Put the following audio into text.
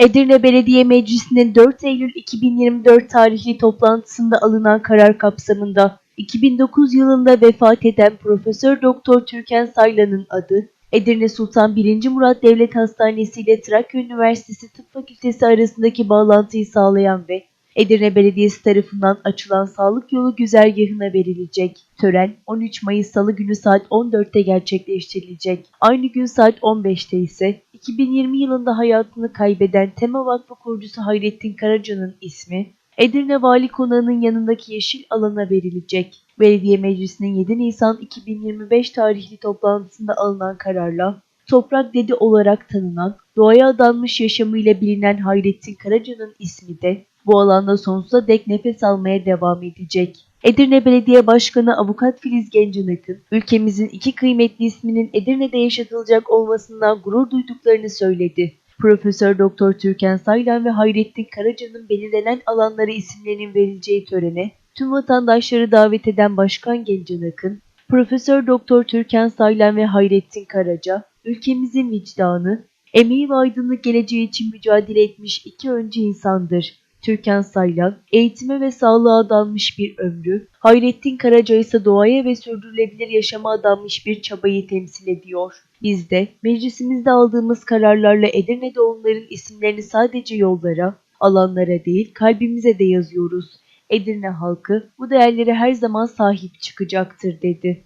Edirne Belediye Meclisi'nin 4 Eylül 2024 tarihli toplantısında alınan karar kapsamında 2009 yılında vefat eden Profesör Doktor Türkan Saylan'ın adı Edirne Sultan 1. Murat Devlet Hastanesi ile Trakya Üniversitesi Tıp Fakültesi arasındaki bağlantıyı sağlayan ve Edirne Belediyesi tarafından açılan sağlık yolu güzergahına verilecek. Tören 13 Mayıs Salı günü saat 14'te gerçekleştirilecek. Aynı gün saat 15'te ise 2020 yılında hayatını kaybeden Tema Vakfı kurucusu Hayrettin Karaca'nın ismi Edirne Vali Konağı'nın yanındaki yeşil alana verilecek. Belediye Meclisi'nin 7 Nisan 2025 tarihli toplantısında alınan kararla Toprak Dede olarak tanınan, doğaya adanmış yaşamıyla bilinen Hayrettin Karaca'nın ismi de bu alanda sonsuza dek nefes almaya devam edecek. Edirne Belediye Başkanı Avukat Filiz Gencanak'ın ülkemizin iki kıymetli isminin Edirne'de yaşatılacak olmasından gurur duyduklarını söyledi. Profesör Doktor Türkan Saylan ve Hayrettin Karaca'nın belirlenen alanlara isimlerinin verileceği törene tüm vatandaşları davet eden Başkan Gencanak'ın Profesör Doktor Türkan Saylan ve Hayrettin Karaca ülkemizin vicdanı, emeği ve aydınlık geleceği için mücadele etmiş iki öncü insandır. Türkan Saylan, eğitime ve sağlığa adanmış bir ömrü, Hayrettin Karaca ise doğaya ve sürdürülebilir yaşama adanmış bir çabayı temsil ediyor. Biz de meclisimizde aldığımız kararlarla Edirne'de onların isimlerini sadece yollara, alanlara değil kalbimize de yazıyoruz. Edirne halkı bu değerlere her zaman sahip çıkacaktır dedi.